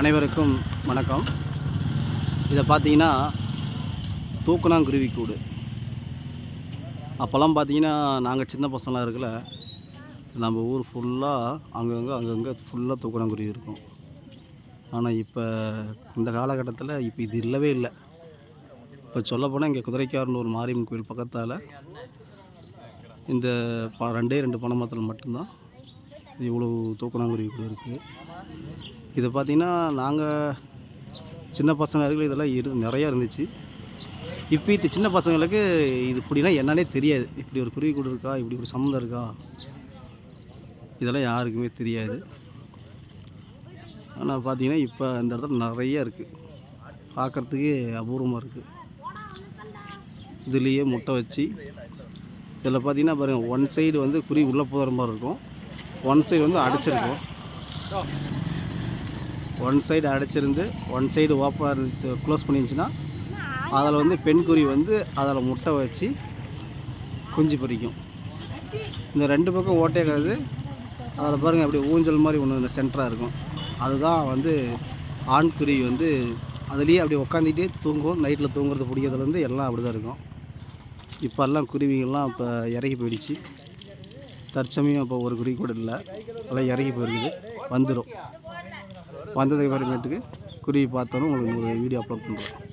அனைவருக்கும் வணக்கம். இதை பார்த்தீங்கன்னா தூக்கணாங்குருவி கூடு அப்போல்லாம் பார்த்தீங்கன்னா நாங்கள் சின்ன பசங்களாக இருக்கல நம்ம ஊர் ஃபுல்லாக அங்கங்கே அங்கங்கே ஃபுல்லாக தூக்கணாங்குருவி இருக்கும். ஆனால் இப்போ இந்த காலகட்டத்தில் இப்போ இது இல்லவே இல்லை. இப்போ சொல்லப்போனால் இங்கே குதிரைக்காரன் ஒரு மாரியம்மன் கோயில் பக்கத்தால் இந்த ப ரெண்டே ரெண்டு பனைமரத்தில் மட்டும்தான் இவ்வளோ தூக்கணாங்குருவி கூட இருக்குது இதை பார்த்திங்கன்னா நாங்கள் சின்ன பசங்க இருக்கிற இதெல்லாம் இரு நிறையா இருந்துச்சு. இப்போ இது சின்ன பசங்களுக்கு இது இப்படின்னா என்னன்னே தெரியாது. இப்படி ஒரு குருவி கூடு இருக்கா இப்படி ஒரு சம்மந்தம் இருக்கா? இதெல்லாம் யாருக்குமே தெரியாது. ஆனால் பார்த்திங்கன்னா இப்போ இந்த இடத்துல நிறைய இருக்குது பார்க்குறதுக்கே அபூர்வமாக இருக்குது இதுலேயே முட்டை வச்சு இதில் பார்த்தீங்கன்னா பாருங்கள் ஒன் சைடு வந்து குருவி உள்ளே போகிற மாதிரி இருக்கும். ஒன் சைடு வந்து அடைச்சிருக்கும். ஒன் சைடு அடைச்சிருந்து ஒன் சைடு ஓப்பனாக இருந்துச்சு க்ளோஸ் பண்ணிருந்துச்சுன்னா அதில் வந்து பெண் குருவி வந்து அதில் முட்டை வச்சு குஞ்சு பிடிக்கும் இந்த ரெண்டு பக்கம் ஓட்டையாக்காது அதில் பாருங்கள் அப்படி ஊஞ்சல் மாதிரி ஒன்று சென்டராக இருக்கும். அதுதான் வந்து ஆண் குருவி வந்து அதுலேயே அப்படி உக்காந்துக்கிட்டே தூங்கும். நைட்டில் தூங்குறது பிடிக்கிறதுலேருந்து எல்லாம் அப்படி தான் இருக்கும் இப்போல்லாம் குருவிகள்லாம் இப்போ இறங்கி போயிடுச்சு. தற்சமயம் இப்போ ஒரு குருவி கூட இல்லை. நல்லா இறங்கி போயிருக்குது. வந்துடும் வந்ததுக்கு அப்புறமேட்டுக்கு குருவி பார்த்தோன்னு உங்களுக்கு ஒரு வீடியோ அப்லோட் பண்ணுறோம்